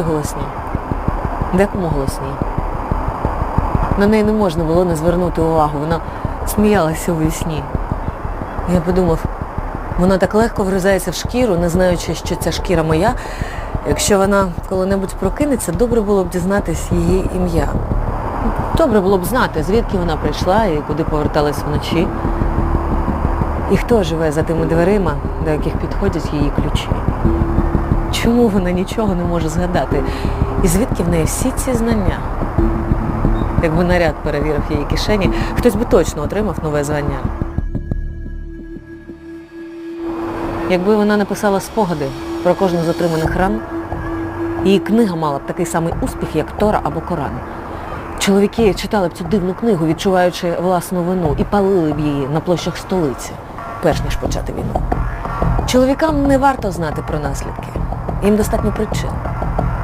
голосні. Декому голосні. На неї не можна було не звернути увагу. Вона сміялася у вісні. Я подумав, вона так легко врізається в шкіру, не знаючи, що ця шкіра моя. Якщо вона коли-небудь прокинеться, добре було б дізнатись її ім'я. Добре було б знати, звідки вона прийшла і куди поверталась вночі. І хто живе за тими дверима, до яких підходять її ключі. Чому вона нічого не може згадати? І звідки в неї всі ці знання? Якби наряд перевірив її кишені, хтось би точно отримав нове звання. Якби вона написала спогади про кожну з отриманих ран, її книга мала б такий самий успіх, як Тора або Коран. Чоловіки читали б цю дивну книгу, відчуваючи власну вину, і палили б її на площах столиці, перш ніж почати війну. Чоловікам не варто знати про наслідки. Їм достатньо причин.